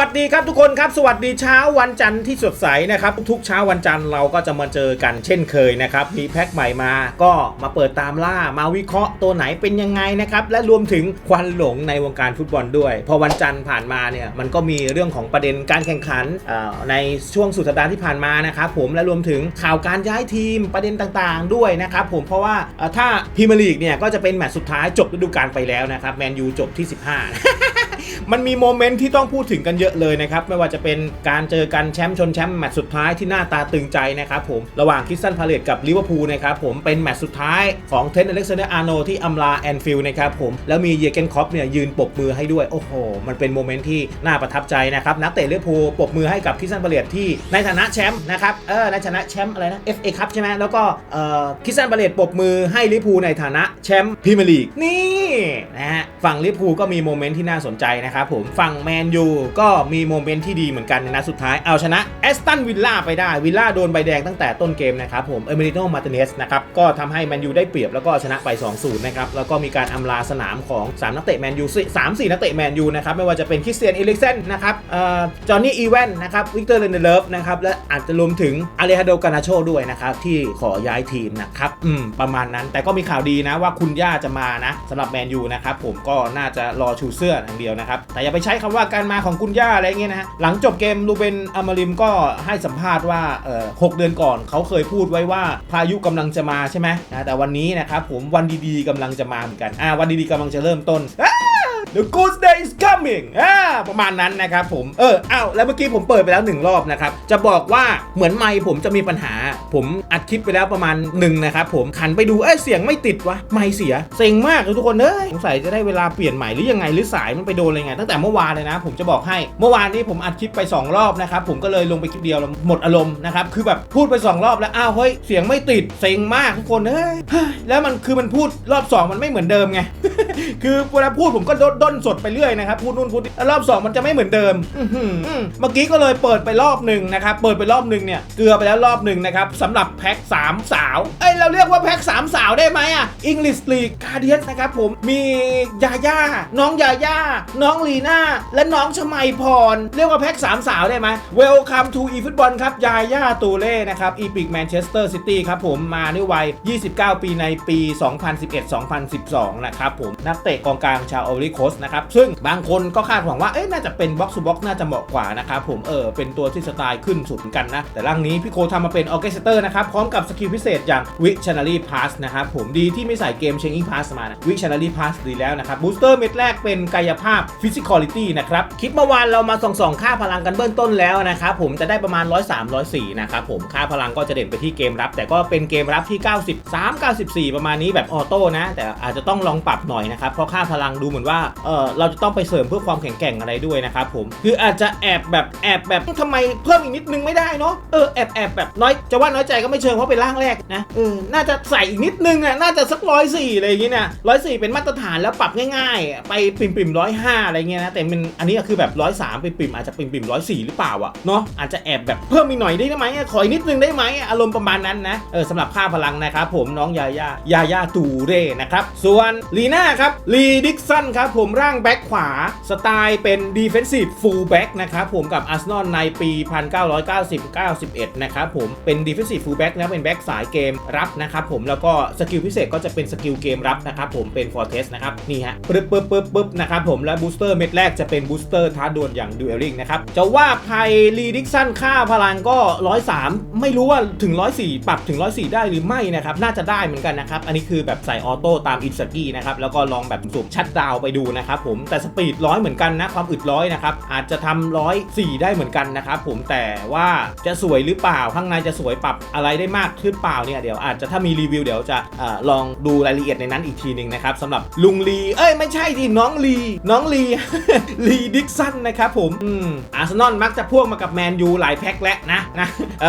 สวัสดีครับทุกคนครับสวัสดีเช้าวันจันทร์ที่สดใสนะครับทุกๆเช้าวันจันทร์เราก็จะมาเจอกันเช่นเคยนะครับมีแพ็คใหม่มาก็มาเปิดตามล่ามาวิเคราะห์ตัวไหนเป็นยังไงนะครับและรวมถึงควันหลงในวงการฟุตบอลด้วย พอวันจันทร์ผ่านมาเนี่ยมันก็มีเรื่องของประเด็นการแข่งขันเอ่อในช่วงสุดสัปดาห์ที่ผ่านมานะครับผมและรวมถึงข่าวการย้ายทีมประเด็นต่างๆ ด้วยนะครับผมเพราะว่าถ้าพรีเมียร์ลีกเนี่ยก็จะเป็นแมตช์สุดท้ายจบฤดูกาลไปแล้วนะครับแมนยูจบที่ 15 มันมีโมเมนต์ที่ต้องพูดถึงกันเยอะเลยนะครับ ไม่ว่าจะเป็นการเจอกันแชมป์ชนแชมป์แมตช์สุดท้ายที่หน้าตาตึงใจนะครับผม ระหว่างคริสตันพาเลตกับลิเวอร์พูลนะครับผม เป็นแมตช์สุดท้ายของเทนอเล็กซานเดอร์อาร์โนที่อำลาแอนฟิลด์นะครับผม แล้วมีเยเกนคอปเนี่ยยืนปรบมือให้ด้วย โอ้โห มันเป็นโมเมนต์ที่น่าประทับใจนะครับ นักเตะลิเวอร์พูลปรบมือให้กับคริสตันพาเลตที่ในฐานะแชมป์นะครับ เออ ในฐานะแชมป์อะไรนะ FA คัพใช่ไหมแล้วก็เอ่อคริสตันพาเลตปรบมือให้ลิเวอร์พูลในฐานะแชมป์พรีเมียร์ลีกนี่นะ ฝั่งลิเวอร์พูลก็มีโมเมนต์ที่น่าสนใจนะครับผมฝั่งแมนยูก็มีโมเมนต์ที่ดีเหมือนกันในนัดสุดท้ายเอาชนะแอสตันวิลล่าไปได้วิลล่าโดนใบแดงตั้งแต่ต้นเกมนะครับผมเอเมริโนมาติเนสนะครับก็ทำให้แมนยูได้เปรียบแล้วก็ชนะไป 2-0 นะครับแล้วก็มีการอำลาสนามของ 3 นักเตะแมนยูสามสี่นักเตะแมนยูนะครับไม่ว่าจะเป็นคริสเตียนเอลิกเซนนะครับเอ่อจอห์นนี่อีแวนนะครับวิกเตอร์เลนเดเลฟนะครับและอาจจะรวมถึงอาเลฮาโดกานาโชด้วยนะครับที่ขอย้ายทีมนะครับอืมประมาณนั้น แต่ก็มีข่าวดีนะว่าคุณย่าจะมานะสำหรับแมนยูนะครับผมก็น่าจะรอชูเสื้ออย่างเดียวนะครับ แต่อย่าไปใช้คำว่าการมาของกุนย่าอะไรเงี้ยนะฮะหลังจบเกมลูเบนอามาริมก็ให้สัมภาษณ์ว่าเออหเดือนก่อนเขาเคยพูดไว้ว่าพายุกำลังจะมาใช่ไหมนะแต่วันนี้นะครับผมวันดีๆกำลังจะมาเหมือนกันอ่าวันดีๆกำลังจะเริ่มต้น The good day is coming อ่าประมาณนั้นนะครับผม เอออ้าวแล้วเมื่อกี้ผมเปิดไปแล้วหนึ่งรอบนะครับ จะบอกว่าเหมือนไมค์ผมจะมีปัญหา ผมอัดคลิปไปแล้วประมาณหนึ่งนะครับผมขันไปดู เอ้ยเสียงไม่ติดวะ ไมค์เสีย เซ็งมากเลยทุกคนเอ้ยสงสัยจะได้เวลาเปลี่ยนใหม่หรือยังไงหรือสายมันไปโดนอะไรไง ตั้งแต่เมื่อวานเลยนะ ผมจะบอกให้ เมื่อวานนี้ผมอัดคลิปไป 2 รอบนะครับ ผมก็เลยลงไปคลิปเดียวแล้วหมดอารมณ์นะครับ คือแบบพูดไป 2 รอบแล้ว อ้าวเฮ้ย เสียงไม่ติด เซ็งมากทุกคนเฮ้ย แล้วมันคือมันพูดรอบ 2 มันไม่เหมือนเดิมไง คือเวลาพูดผมก็ดดนสดไปเรื่อยนะครับพูดนู่นพูดนี่แล้วรอบ2มันจะไม่เหมือนเดิมอื้อหือเมื่อกี้ก็เลยเปิดไปรอบหนึ่งนะครับเปิดไปรอบหนึ่งเนี่ยเกลือไปแล้วรอบหนึ่งนะครับสำหรับแพ็ค3สาวเอ้ยเราเรียกว่าแพ็ค3สาวได้ไหมอะ English League Guardians นะครับผมมียาย่าน้องยาย่าน้องลีน่าและน้องชมัยพร เรียกว่าแพ็ค3สาวได้ไหม Welcome to eFootball ครับยาย่าตูเล่นะครับ Epic Manchester City ครับผมมาด้วยวัย 29 ปีในปี 2011-2012 นะครับผมนักเตะกองกลางชาวออริโคสนะครับ ซึ่งบางคนก็คาดหวังว่าเอ๊ะน่าจะเป็นบ็อกซ์บ็อกน่าจะเหมาะกว่านะครับผมเออเป็นตัวที่สไตล์ขึ้นสุดกันนะ แต่ร่างนี้พี่โคทำมาเป็นออเคสเตอร์นะครับพร้อมกับสกิลพิเศษอย่าง Visionary Pass นะครับผมดีที่ไม่ใส่เกม Changing Pass มานะ Visionary Pass ดีแล้วนะครับบูสเตอร์เม็ดแรกเป็นกายภาพ Physicality นะครับคลิปเมื่อวานเรามาส่องสองค่าพลังกันเบื้องต้นแล้วนะครับผมจะได้ประมาณ 103 104นะครับผมค่าพลังก็จะเด่นไปที่เกมรับ แต่ก็เป็นเกมรับที่ 93 94 ประมาณนี้แบบออโต้นะ แต่อาจจะต้องลองปรับหน่อยนะครับ เพราะค่าพลังดูเหมือนว่าเออเราจะต้องไปเสริมเพื่อความแข็งแกร่งอะไรด้วยนะครับผมคืออาจจะแอบแบบแอบแบบทำไมเพิ่มอีกนิดนึงไม่ได้เนาะเออแอบแอบแบบน้อยจะว่าน้อยใจก็ไม่เชิงเพราะเป็นร่างแรกนะเออน่าจะใส่อีกนิดนึงอะน่าจะสักร้อยสี่อะไรอย่างเงี้ยนะร้อยสี่เป็นมาตรฐานแล้วปรับง่ายๆ ไปปิ่มปิ่มร้อยห้าอะไรเงี้ยนะแต่มันอันนี้ก็คือแบบร้อยสามไปปิ่มอาจจะปิ่มปิ่มร้อยสี่หรือเปล่าอะเนาะอาจจะแอบแบบเพิ่มอีกหน่อยได้ไหมขออีกนิดนึงได้ไหมอารมณ์ประมาณนั้นนะเออสำหรับค่าพลังนะครับผมน้องยาย่ายาย่าตูเร่นะครับส่วนลีน่าครับลีดิกสันครับผมร่างแบ็คขวา สไตล์เป็น Defensive Full Back นะครับผมกับอาร์เซนอลในปี 1990-91 นะครับผมเป็น Defensive Full Back นะเป็นแบ็คสายเกมรับนะครับผมแล้วก็สกิลพิเศษก็จะเป็นสกิลเกมรับนะครับผมเป็น Fortress นะครับนี่ฮะปึ๊บปึ๊บปึ๊บปึ๊บนะครับผมและบูสเตอร์เม็ดแรกจะเป็นบูสเตอร์ท้าดวลอย่าง Dueling นะครับจะว่าไพลีดิกสันค่าพลังก็ 103 ไม่รู้ว่าถึง 104 ปรับถึง 104 ได้หรือไม่นะครับน่าจะได้เหมือนกันนะครับอันนี้คือแบบใส่ออโต้ตามอินสกี้นะครับแล้วก็ลองแบบสูบชัดดาวไปดูนะครับผมแต่สปีดร้อยเหมือนกันนะความอึดร้อยนะครับอาจจะทำร้อยสี่ได้เหมือนกันนะครับผมแต่ว่าจะสวยหรือเปล่าข้างในจะสวยปรับอะไรได้มากขึ้นเปล่าเนี่ยเดี๋ยวอาจจะถ้ามีรีวิวเดี๋ยวจะอลองดูรายละเอียดในนั้นอีกทีหนึ่งนะครับสำหรับลุงลีเอ้ยไม่ใช่ดิน้องลีน้องลีลีดิกสันนะครับผมอืมอาร์เซนอลมักจะพ่วงมากับแมนยูหลายแพ็คแล้วนะนะ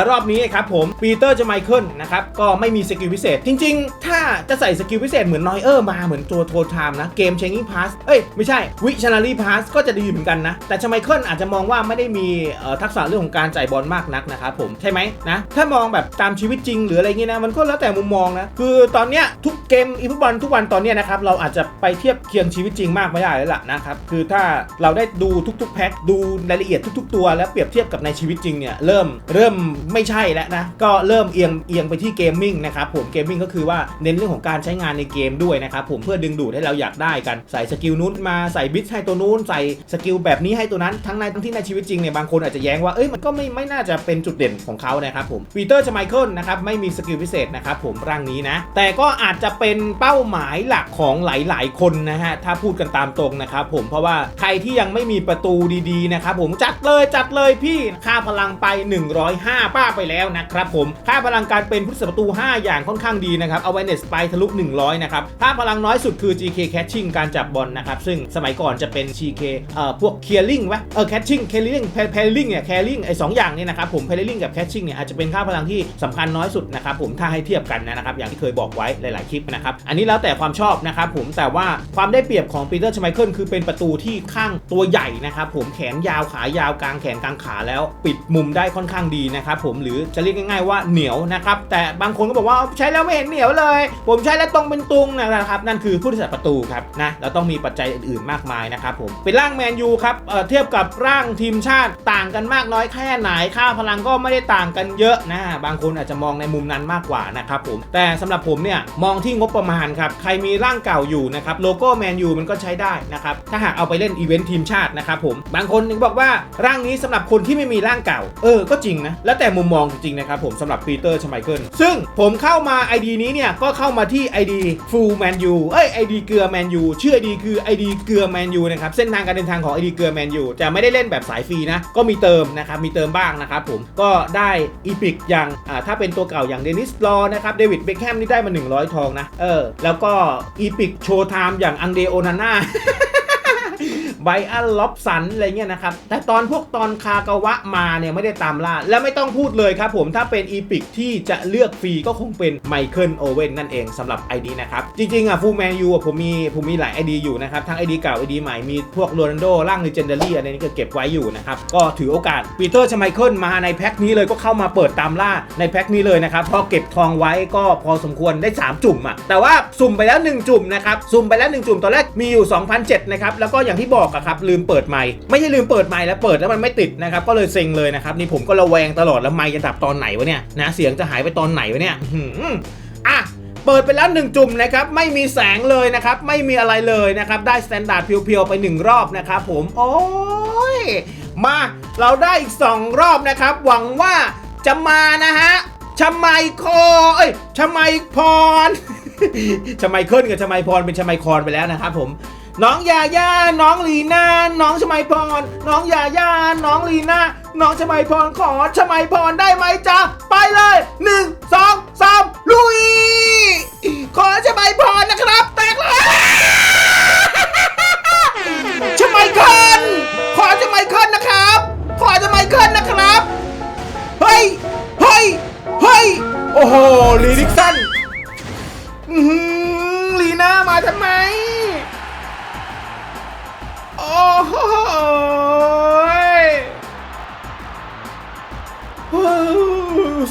รอบนี้ครับผมปีเตอร์จะไมเคิลนะครับก็ไม่มีสกิลพิเศษ จริง ๆ ถ้าจะใส่สกิลพิเศษเหมือนนอยเออร์มาเหมือนตัวโทไทม์นะเกมเชงกิ้งพาสเอ้ยยไม่ใช่วิช i นารีพาสก็จะดีเหมือนกันนะ แต่ชไมเคิลอาจจะมองว่าไม่ได้มีทักษะเรื่องของการจ่ายบอลมากนักนะครับผมใช่ไหมนะถ้ามองแบบตามชีวิตจริงหรืออะไรเงี้ยนะมันก็แล้วแต่มุมมองนะคือตอนเนี้ยทุกเกมอีฟุตบอลทุกวันตอนเนี้ยนะครับเราอาจจะไปเทียบเคียงชีวิตจริงมากไม่ได้แล้วล่ะนะครับคือถ้าเราได้ดูทุกๆแพ็คดูรายละเอียดทุก ๆ ตัว แล้วเปรียบเทียบกับในชีวิตจริงเนี่ยเริ่มเริ่มไม่ใช่แล้วนะก็เริ่มเอียงเอียงไปที่เกมมิ่งนะครับผมเกมมิ่งก็คือว่าเน้นเรื่องของการใช้งานในเกมด้วยนะครับผมเพื่อดึงดูดให้เราอยากได้กันใส่สกิลนู้นมาใส่บิทให้ตัวนู้นใส่สกิลแบบนี้ให้ตัวนั้นทั้งในทั้งที่ในชีวิตจริงเนี่ยบางคนอาจจะแย้งว่าเอ้ยมันก็ไม่ไม่น่าจะเป็นจุดเด่นของเขานะครับผมปีเตอร์ชไมเคิลนะครับไม่มีสกิลพิเศษนะครับผมร่างนี้นะ แต่ก็อาจจะเป็นเป้าหมายหลักของหลาย ๆ คนนะฮะถ้าพูดกันตามตรงนะครับผมเพราะว่าใครที่ยังไม่มีประตูดีๆนะครับผมจัดเลยจัดเลยพี่ค่าพลังไป 105 ป้าไปแล้วนะครับผมค่าพลังการเป็นผู้รักษาประตู 5 อย่างค่อนข้างดีนะครับเอาไว้เนสไปทะลุ100นะครับค่าพลังน้อยสุดคือ GK catching การจับบอลนะครับซึ่งสมัยก่อนจะเป็น GK เอ่อพวก clearing วะเออ catching clearing pairing เนี่ย clearing ไอ้สองอย่างเนี่ยนะครับผม pairing กับ catching เนี่ยอาจจะเป็นค่าพลังที่สำคัญน้อยสุดนะครับผมถ้าให้เทียบกันนะครับอย่างที่เคยบอกไว้หลาย ๆ คลิปนะครับอันนี้แล้วแต่ความชอบนะครับผมแต่ว่าความได้เปรียบของปีเตอร์ชไมเคิลคือเป็นประตูที่ข้างตัวใหญ่นะครับผมแขนยาวขายาวกลางแขนกลางขาแล้ว ปิดมุมได้ค่อนข้างดีนะครับผมหรือจะเรียกง่าย ๆ ว่าเหนียวนะครับแต่บางคนก็บอกว่าใช้แล้วไม่เห็นเหนียวเลย ผมใช้แล้วตรงเป็นตุงนะครับนั่นคือผู้รักษาประตูครับนะเราต้องมีปัจจัยอื่นๆมากมายนะครับผมเป็นร่างแมนยูครับเเทียบกับร่างทีมชาติต่างกันมากน้อยแค่ไหนค่าพลังก็ไม่ได้ต่างกันเยอะนะบางคนอาจจะมองในมุมนั้นมากกว่านะครับผมแต่สำหรับผมเนี่ยมองที่งบประมาณครับใครมีร่างเก่าอยู่นะครับโลโก้แมนยูมันก็ใช้ได้นะครับถ้าหากเอาไปเล่นอีเวนต์ทีมชาตินะครับผมบางคนนึงบอกว่าร่างนี้สำหรับคนที่ไม่มีร่างเก่า เออก็จริงนะแล้วแต่มุมมองจริงๆนะครับผมสำหรับปีเตอร์ชไมเคิลซึ่งผมเข้ามา ID นี้เนี่ยก็เข้ามาที่ ID Full Man U เอ้ย ID เกลือแมนยูชื่อ ID คือ ID เกลือแมนยูนะครับเส้นทางการเดินทางของ ID เกลือแมนยูจะไม่ได้เล่นแบบสายฟรีนะก็มีเติมนะครับมีเติมบ้างนะครับผมก็ได้อีพิกอย่างอ่าถ้าเป็นตัวเก่าอย่างเดนิสลอนะครับเดวิดเบคแฮมนี่ได้มา 100 ทองนะเออแล้วก็อีพิกโชว์ไทม์อย่างอังเดโอนาน่า ไบอันล็อบสันอะไรเงี้ยนะครับ แต่ตอนพวกตอนคากาวะมาเนี่ยไม่ได้ตามล่า และไม่ต้องพูดเลยครับผมถ้าเป็นอีพิกที่จะเลือกฟรีก็คงเป็นไมเคิลโอเว่นนั่นเองสำหรับ ID นะครับ จริง ๆ อะฟูแมนยูผมมีผมมีหลาย ID อยู่นะครับ ทั้ง ID เก่า ID ใหม่มีพวกโรนัลโดร่างเลเจนดารี่อะไรนี้ก็เก็บไว้อยู่นะครับ ก็ถือโอกาสปีเตอร์ชไมเคิลมาในแพ็คนี้เลยก็เข้ามาเปิดตามล่าในแพ็คนี้เลยนะครับพอเก็บทองไว้ก็พอสมควรได้ 3 จุ่มอะแต่ว่าสุ่มไปแล้ว 1 จุ่มนะครับสุ่มไปแล้ว 1 จุ่มตอนแรกมีอยู่ 2,007นะครับแล้วก็อย่างที่บอกอะครับลืมเปิดไมค์ไม่ใช่ลืมเปิดไมค์แล้วเปิดแล้วมันไม่ติดนะครับก็เลยเซ็งเลยนะครับนี่ผมก็ระแวงตลอดแล้วไมค์จะดับตอนไหนวะเนี่ยนะเสียงจะหายไปตอนไหนวะเนี่ยหืมอะเปิดไปแล้ว1จุ่มนะครับไม่มีแสงเลยนะครับไม่มีอะไรเลยนะครับได้สแตนดาร์ดเพียวๆไป 1 รอบนะครับผมโอ้ยมาเราได้อีก 2 รอบนะครับ หวังว่าจะมานะฮะชมัยคอเอ้ยชมัยพรชมัยเคิลกับชมัยพรเป็นชมัยคอนไปแล้วนะครับผม น้องยาย่า น้องลีน่า น้องชมัยพร น้องยาย่า น้องลีน่า น้องชมัยพร ขอชมัยพรได้ไหมจ๊ะ ไปเลยหนึ่งสองสามลุย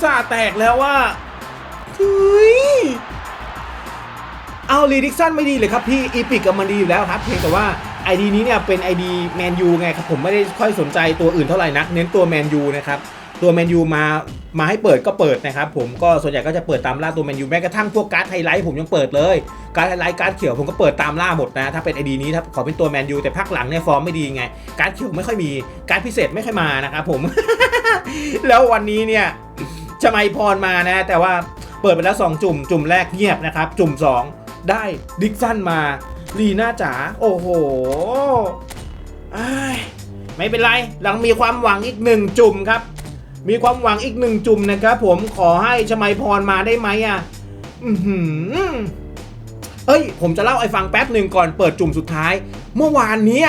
ซาแตกแล้วว่าเฮ้ยเอาลีดิกซันไม่ดีเลยครับพี่อีพิกกับมันดีอยู่แล้วครับเพียงแต่ว่าไอดีนี้เนี่ยเป็นไอดีแมนยูไงครับผมไม่ได้ค่อยสนใจตัวอื่นเท่าไหร่นัก เน้นตัวแมนยูนะครับ ตัวแมนยูมามาให้เปิดก็เปิดนะครับผมก็ส่วนใหญ่ก็จะเปิดตามล่าตัวแมนยูแม้กระทั่งพวกการ์ดไฮไลท์ผมยังเปิดเลย การ์ดไฮไลท์การ์ดเขียวผมก็เปิดตามล่าหมดนะ ถ้าเป็นไอดีนี้ถ้าขอเป็นตัวแมนยูแต่พักหลังเนี่ยฟอร์มไม่ดีไง การ์ดเขียวไม่ค่อยมีการ์ดพิเศษไม่ค่อยมานะครับผม แล้ววันนี้เนี่ยชมัยพรมานะ แต่ว่าเปิดไปแล้ว 2 จุ่ม จุ่มแรกเงียบนะครับ จุ่ม 2 ได้ดิกสันมาลีน่าจ๋าโอ้โหอ้ายไม่เป็นไรหลังมีความหวังอีกหนึ่งจุ่มครับ มีความหวังอีกหนึ่งจุ่มนะครับผมขอให้ชมัยพรมาได้ไหมอะอือหือเอ้ย ผมจะเล่าไอ้ฟังแป๊บหนึ่งก่อนเปิดจุ่มสุดท้าย เมื่อวานนี้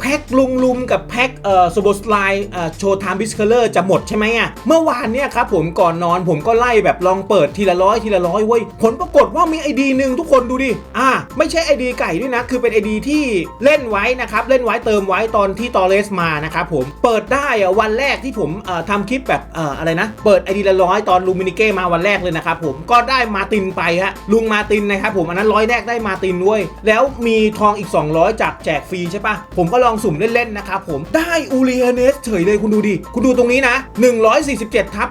แพ็คลุงลุมกับแพ็คเอ่อสโบสไลน์เอ่อโชว์ไทม์บิสเคเลอร์จะหมดใช่ไหมอะเมื่อวานเนี่ยครับผมก่อนนอนผมก็ไล่แบบลองเปิดทีละร้อยทีละร้อยเว้ยผลปรากฏว่ามีไอดีหนึ่งทุกคนดูดิอ่าไม่ใช่ไอดีไก่ด้วยนะ คือเป็นไอดีที่เล่นไว้นะครับ เล่นไว้เติมไว้ตอนที่ตอเลสมานะครับผมเปิดได้อะวันแรกที่ผมเอ่อทำคลิปแบบเอ่ออะไรนะ เปิดไอดีละร้อยตอนลูมินิเก้มาวันแรกเลยนะครับผมก็ได้มาตินไปฮะลุงมาตินนะครับผมอันนั้นร้อยแรกได้มาตินเว้ยแล้วมีทองอีก 200 จากแจกฟรีใช่ปะผมก็ลองสุ่มเล่นๆนะครับผมได้อูเรียเนสเฉยเลยคุณดูดิ คุณดูตรงนี้นะ 147ทับ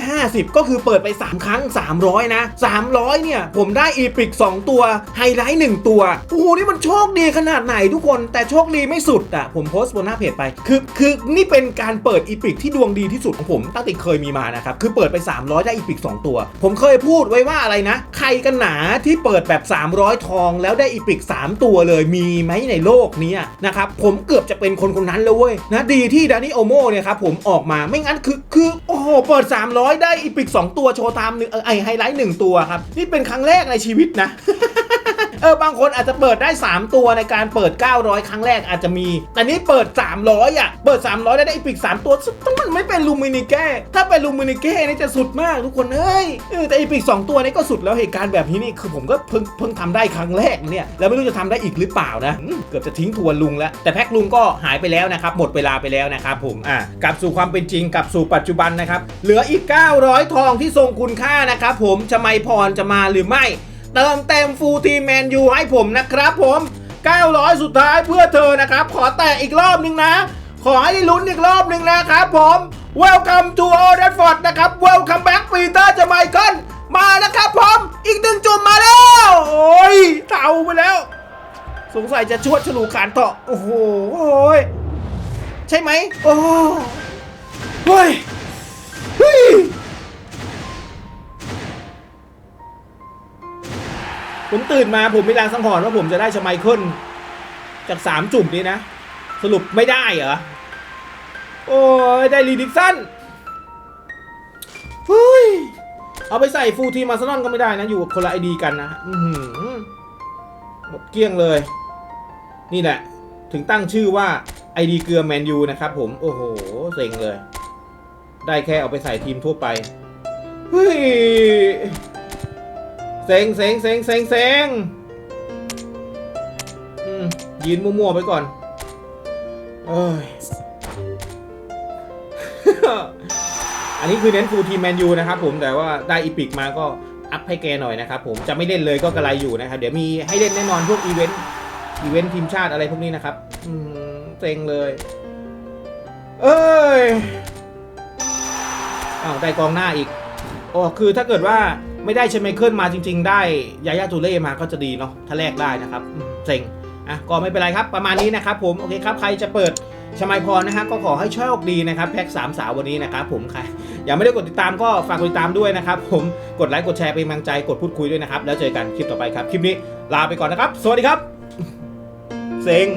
150 ก็คือเปิดไป 3 ครั้ง 300 นะ 300 เนี่ย ผมได้อีพิก 2 ตัว ไฮไลท์ 1 ตัว โอ้โห นี่มันโชคดีขนาดไหนทุกคน แต่โชคดีไม่สุดอะผมโพสต์บนหน้าเพจไป คือคือนี่เป็นการเปิดอีพิกที่ดวงดีที่สุดของผมตั้งแต่เคยมีมานะครับ คือเปิดไป 300 ได้อีพิก 2 ตัว ผมเคยพูดไว้ว่าอะไรนะ ใครกันหนาที่เปิดแบบ 300 ทอง แล้วได้อีพิก 3 ตัวเลยมีไหมในโลกนี้นะครับผมเกือบจะเป็นคนคนนั้นแล้วเว้ยนะดีที่ดานิโอโมเนี่ยครับผมออกมาไม่งั้นคือคือโอ้โหเปิด 300 ได้อีพิก 2 ตัวโชว์ตามหนึ่งไอไฮไลท์หนึ่งตัวครับ นี่เป็นครั้งแรกในชีวิตนะ เออบางคนอาจจะเปิดได้ 3 ตัวในการเปิด 900 ครั้งแรกอาจจะมี แต่นี่เปิด 300 อะ เปิด 300 ได้ได้อีพิก3 ตัวต้องมันไม่เป็นลูมินิเก้ถ้าเป็นลูมินิเก้นี่จะสุดมากทุกคนเอ้ยแต่อีพิก2ตัวนี้ก็สุดแล้วเหตุการณ์แบบนี้นี่คือผมก็เพิ่งเพิ่งทำได้ครั้งแรกเนี่ยแล้วไม่รู้จะทำได้อีกหรือเปล่านะเกือบจะทิ้งทวนลุงแล้วแต่แพ็คลุงก็หายไปแล้วนะครับหมดเวลาไปแล้วนะครับผมอะกลับสู่ความเป็นจริงกลับสู่ปัจจุบันนะครับเหลืออีก 900 ทองที่ทรงคุณค่านะครับผมชมัยพรจะมาหรือไม่ เติมเต็มฟูลทีแมนยูให้ผมนะครับผม 900 สุดท้ายเพื่อเธอนะครับ ขอแตะอีกรอบนึงนะ ขอให้ได้ลุ้นอีกรอบนึงนะครับผม Welcome to Old Trafford นะครับ Welcome back Peter จะไมเคิลมาแล้วครับผม อีกหนึ่งจุ่มมาแล้ว โอ้ยเต่าไปแล้ว สงสัยจะชวดฉลูขานเถาะโอ้โหโอ้ยใช่ไหมโอ้เฮ้ย ผมตื่นมาผมมีรางสังหรณ์ว่าผมจะได้ชไมเคิลจากสามจุ่มนี้นะ สรุปไม่ได้เหรอ โอ้ย ได้ลีดิกสันเฮ้ย เอาไปใส่ฟูทีมาร์เซนอลก็ไม่ได้นะ อยู่คนละไอดีกันนะอื้อหือหมดเกลี้ยงเลย นี่แหละ ถึงตั้งชื่อว่าไอดีเกลือแมนยูนะครับผม โอ้โห เซ็งเลย ได้แค่เอาไปใส่ทีมทั่วไป เฮ้ย เซ็งเซ็งเซ็งเซ็งเซ็งอืมยืนมั่วๆไปก่อนเอ้ยอันนี้คือเน้นฟูลทีมแมนยูนะครับผมแต่ว่าได้อีพิกมาก็อัพให้แกหน่อยนะครับผมจะไม่เล่นเลยก็กระไรอยู่นะครับ เดี๋ยวมีให้เล่นแน่นอนพวกอีเวนต์อีเวนต์ทีมชาติอะไรพวกนี้นะครับอืเซ็งเลย เอ้ยอ้าวได้กองหน้าอีกโอ้คือถ้าเกิดว่า ไม่ได้เชมไมเคิลมาจริง ๆ ได้ยายาตูเล่มาก็จะดีเนาะถ้าแลกได้นะครับเซ็งอะก็ไม่เป็นไรครับประมาณนี้นะครับผมโอเคครับใครจะเปิดชมัยพรนะฮะก็ขอให้โชคดีนะครับแพ็กสามสาววันนี้นะครับผมใครยังไม่ได้กดติดตามก็ฝากกดติดตามด้วยนะครับผมกดไลค์กดแชร์เป็นกำลังใจกดพูดคุยด้วยนะครับ แล้วเจอกันคลิปต่อไปครับ คลิปนี้ลาไปก่อนนะครับ สวัสดีครับ เซ็ง